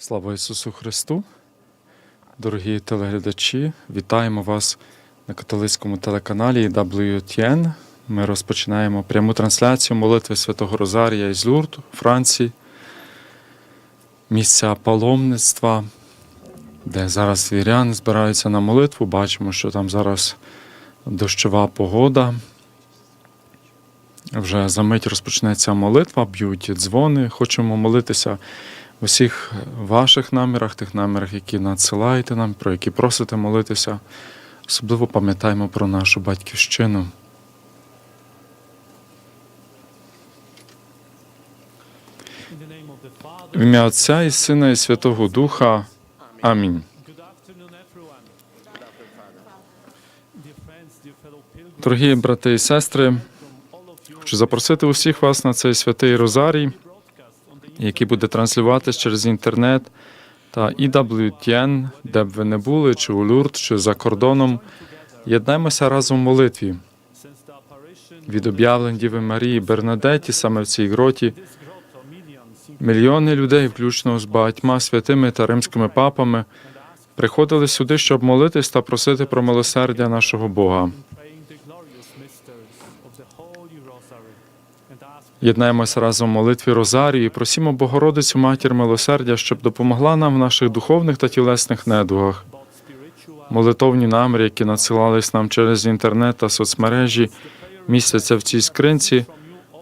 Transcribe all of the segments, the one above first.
Слава Ісусу Христу! Дорогі телеглядачі, вітаємо вас на католицькому телеканалі WTN. Ми розпочинаємо пряму трансляцію молитви Святого Розарія із Лурд, Франції, місця паломництва, де зараз віряни збираються на молитву. Бачимо, що там зараз дощова погода. Вже за мить розпочнеться молитва, б'ють дзвони. Хочемо молитися в усіх ваших намірах, тих намірах, які надсилаєте нам, про які просите молитися. Особливо пам'ятаємо про нашу батьківщину. В ім'я Отця і Сина і Святого Духа. Амінь. Дорогі брати і сестри, хочу запросити усіх вас на цей святий Розарій, який буде транслюватись через інтернет та EWTN, де б ви не були, чи у Люрд, чи за кордоном. Єднаймося разом в молитві. Від об'явлень Діви Марії Бернадеті саме в цій гроті мільйони людей, включно з багатьма святими та римськими папами, приходили сюди, щоб молитись та просити про милосердя нашого Бога. Єднаємося разом в молитві Розарії і просімо Богородицю Матір милосердя, щоб допомогла нам в наших духовних та тілесних недугах. Молитовні наміри, які надсилались нам через інтернет та соцмережі, містяться в цій скринці.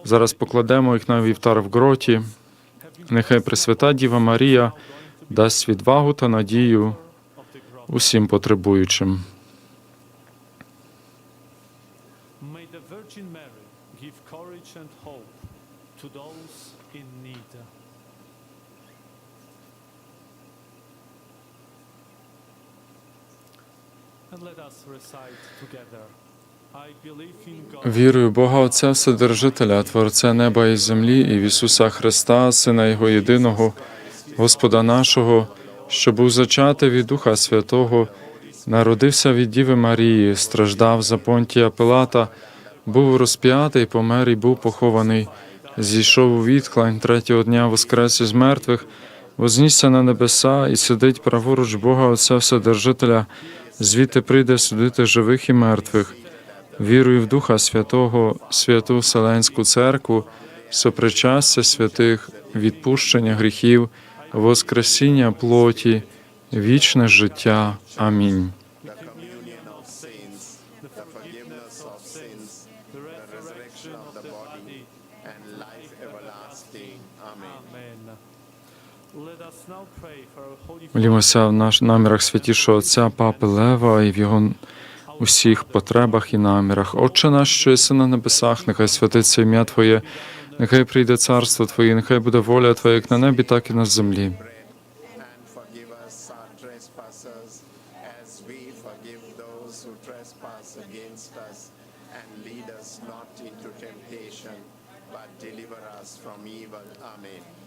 Зараз покладемо їх на вівтар в гроті. Нехай Пресвята Діва Марія дасть відвагу та надію усім потребуючим. Вірую Бога Отця Вседержителя, Творця неба і землі, і в Ісуса Христа, Сина Його єдиного, Господа нашого, що був зачатий від Духа Святого, народився від Діви Марії, страждав за Понтія Пилата, був розп'ятий, помер і був похований, зійшов у відхлань третього дня воскрес із мертвих, вознісся на небеса і сидить праворуч Бога Отця Вседержителя, звідти прийде судити живих і мертвих. Вірую в Духа Святого, святу Вселенську Церкву, сопричастя святих, відпущення гріхів, воскресіння плоті, вічне життя. Амінь. Молімося в наш намірах святішого Отця Папи Лева і в його усіх потребах і намірах. Отче наш, що єси на небесах, нехай святиться ім'я Твоє, нехай прийде царство Твоє, нехай буде воля Твоя як на небі, так і на землі. Amen.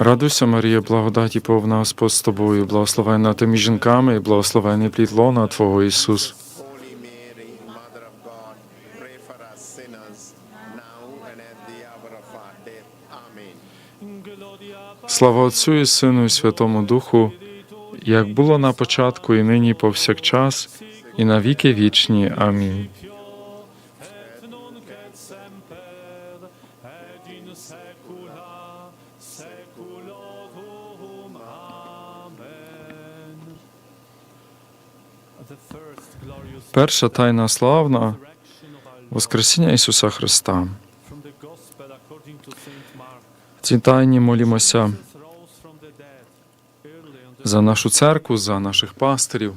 Радуйся, Марія, благодаті повна Господь з тобою, благословенна ти між жінками і благословенний плід лона Твого Ісус. Слава Отцю і Сину і Святому Духу, як було на початку, і нині, і повсякчас, і на віки вічні. Амінь. Перша тайна славна Воскресіння Ісуса Христа. В цій тайні молімося за нашу церкву, за наших пастирів,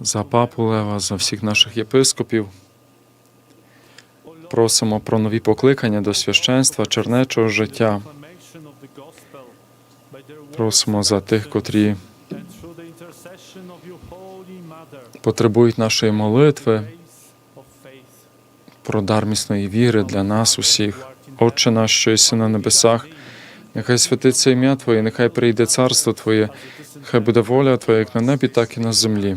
за папу Лева, за всіх наших єпископів. Просимо про нові покликання до священства, чернечого життя. Просимо за тих, котрі and through the intercession of your holy mother, потребують нашої молитви, про дар міцної віри для нас усіх. Отче наш, що єси на небесах, нехай святиться ім'я Твоє, нехай прийде царство Твоє, нехай буде воля Твоя, як на небі, так і на землі.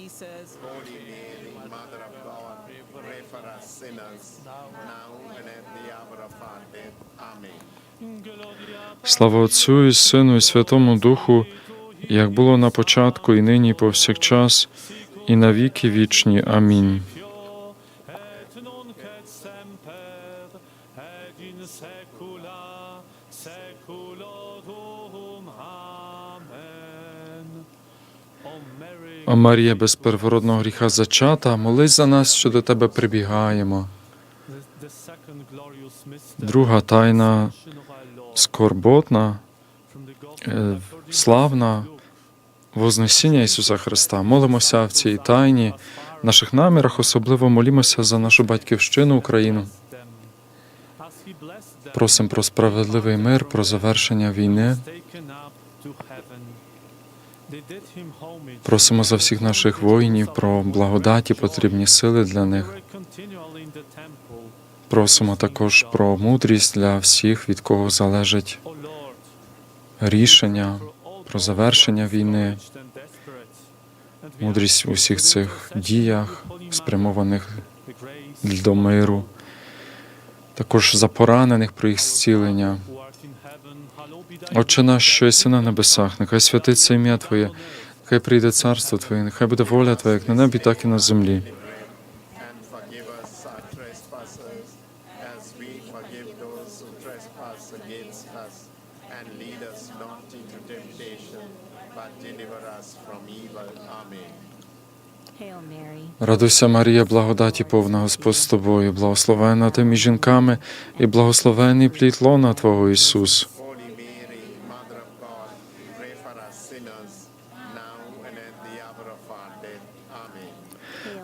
Слава Отцю і Сину, і Святому Духу, як було на початку, і нині, і повсякчас, і на віки вічні. Амінь. О Марія, без первородного гріха зачата, молись за нас, що до тебе прибігаємо. Друга тайна скорботна, е, славна Вознесіння Ісуса Христа. Молимося в цій тайні, в наших намірах, особливо молімося за нашу батьківщину Україну. Просимо про справедливий мир, про завершення війни. Просимо за всіх наших воїнів про благодаті, потрібні сили для них. Просимо також про мудрість для всіх, від кого залежить рішення, про завершення війни, мудрість у всіх цих діях, спрямованих до миру, також за поранених про їх зцілення. Отче наш, що єси на небесах, нехай святиться ім'я Твоє, нехай прийде царство Твоє, нехай буде воля Твоя, як на небі, так і на землі. Those who trespass against us. And lead us not into temptation, but deliver us from evil. Amen. Радуйся, Марія, благодаті повна Господь з тобою, благословена ти між жінками, і благословений плід лона Твого Ісус.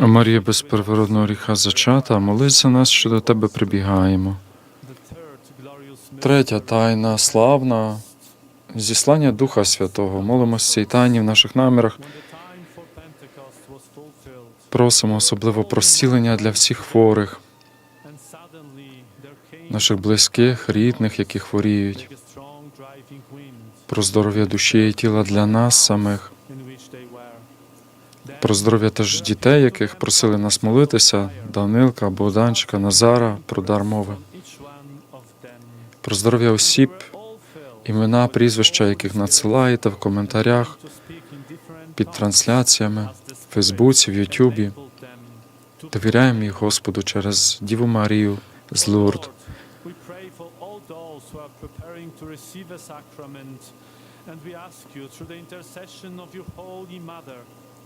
Марія без первородного гріха зачата, молись за нас, що до тебе прибігаємо. Третя тайна, славна, зіслання Духа Святого. Молимося цій тайні в наших намірах. Просимо особливо про зцілення для всіх хворих, наших близьких, рідних, які хворіють, про здоров'я душі і тіла для нас самих, про здоров'я теж дітей, яких просили нас молитися, Данилка, Богданчика, Назара, про дар мови, про здоров'я осіб, імена, прізвища, яких надсилаєте в коментарях, під трансляціями, в Фейсбуці, в Ютубі. Довіряємо їх Господу через Діву Марію з Лурд. And we ask you, through the intercession of your Holy Mother,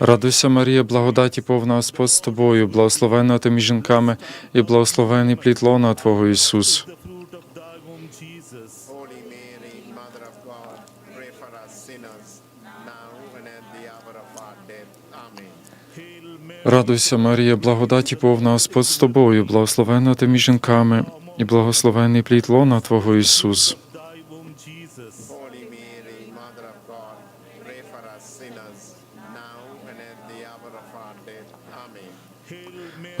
Радуйся, Марія, благодаті повна Господь з тобою, благословена ти між жінками, і благословений плід лона Твого Ісус. Радуйся, Марія, благодаті повна Господь з тобою, благословена ти між жінками, і благословений плід лона Твого Ісус.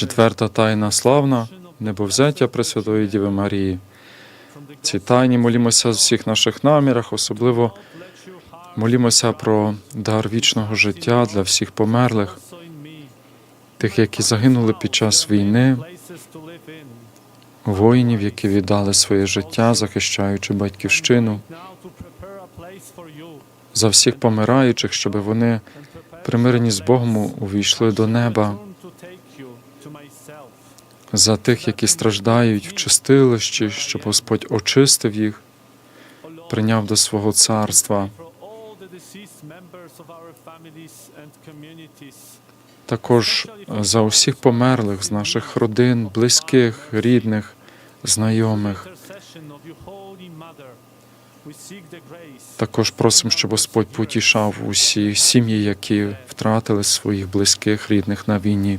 Четверта тайна славна, небовзяття Пресвятої Діви Марії. Ці тайні молімося з всіх наших намірах, особливо молімося про дар вічного життя для всіх померлих, тих, які загинули під час війни, воїнів, які віддали своє життя, захищаючи батьківщину, за всіх помираючих, щоб вони, примирені з Богом, увійшли до неба, за тих, які страждають в чистилищі, щоб Господь очистив їх, прийняв до свого царства. Також за усіх померлих з наших родин, близьких, рідних, знайомих. Також просимо, щоб Господь потішав усі сім'ї, які втратили своїх близьких, рідних на війні.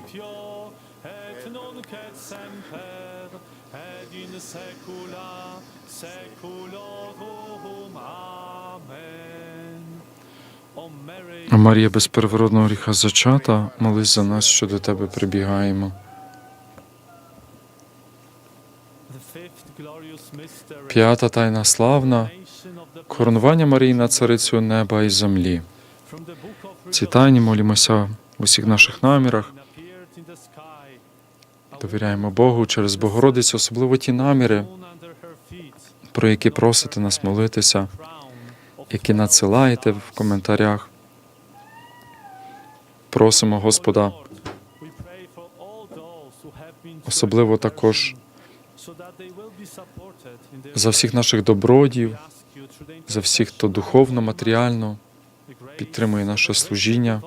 Марія без первородного гріха зачата, молись за нас, що до тебе прибігаємо. П'ята тайна славна коронування Марії на царицю неба і землі. Ці тайні молімося в усіх наших намірах. Довіряємо Богу через Богородицю, особливо ті наміри, про які просите нас молитися, які надсилаєте в коментарях. Просимо Господа, We pray for all those who have been through особливо також за всіх наших добродів, за всіх, хто духовно, матеріально підтримує наше служіння,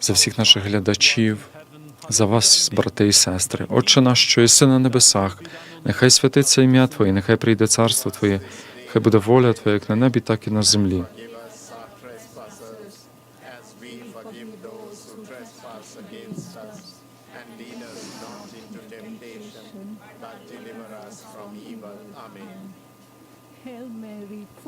за всіх наших глядачів, за вас, брати і сестри. Отче наш, що єси на небесах, нехай святиться ім'я Твоє, нехай прийде царство Твоє, хай буде воля Твоя, як на небі, так і на землі.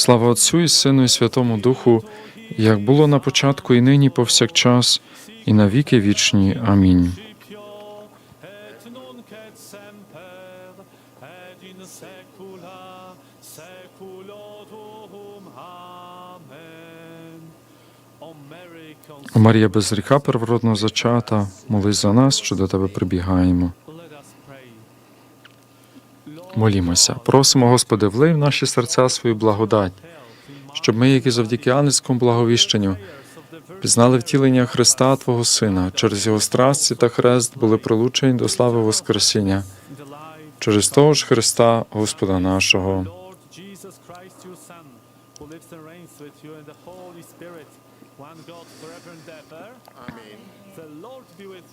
Слава Отцю і Сину і Святому Духу, як було на початку, і нині, повсякчас, і на віки вічні. Амінь. Марія без гріха первородно зачата, молись за нас, що до тебе прибігаємо. Молімося, просимо, Господи, влий в наші серця свою благодать, щоб ми, які завдяки ангельському благовіщенню, пізнали втілення Христа Твого Сина, через Його страсті та хрест були прилучені до слави Воскресіння, через того ж Христа, Господа нашого.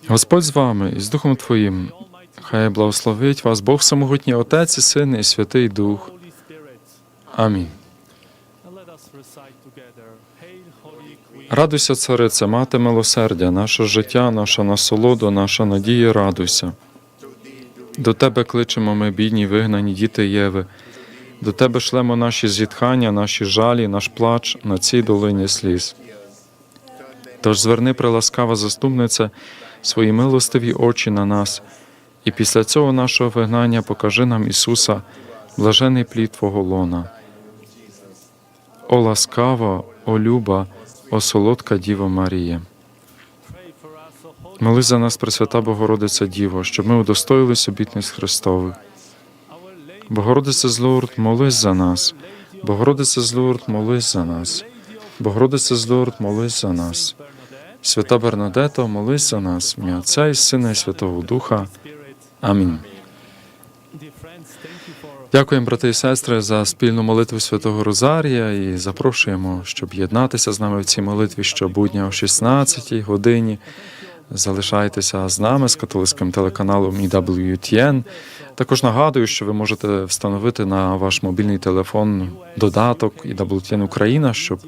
Господь з вами і з Духом Твоїм. Хай благословить вас Бог Самогутній Отець і Син і Святий Дух. Амінь. Радуйся, цариця, мати милосердя, наше життя, наша насолода, наша надія, радуйся. До тебе кличемо ми, бідні, вигнані діти Єви. До тебе шлемо наші зітхання, наші жалі, наш плач на цій долині сліз. Тож зверни, приласкава заступниця, свої милостиві очі на нас, і після цього нашого вигнання покажи нам Ісуса, блажений плід Твого лона. О ласкава, о люба, о солодка Діва Марія. Моли за нас, Пресвята Богородиця Діво, щоб ми удостоїлись обітниць Христових. Богородиця з молись за нас. Богородиця з молись за нас. Богородиця з молись за нас. Свята Бернадето, молись за нас. В Отця і Сина і Святого Духа. Амінь. Дякуємо, брати і сестри, за спільну молитву Святого Розарія і запрошуємо, щоб єднатися з нами в цій молитві щобудня о 16 годині. Залишайтеся з нами з католицьким телеканалом EWTN. Також нагадую, що ви можете встановити на ваш мобільний телефон додаток EWTN Україна, щоб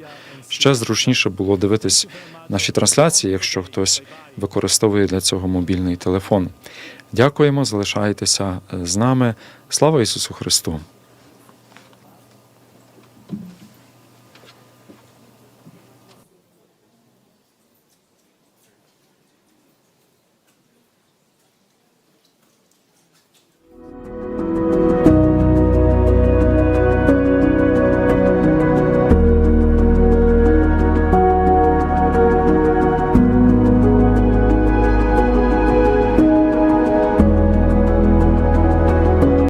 ще зручніше було дивитись наші трансляції, якщо хтось використовує для цього мобільний телефон. Дякуємо, залишайтеся з нами. Слава Ісусу Христу!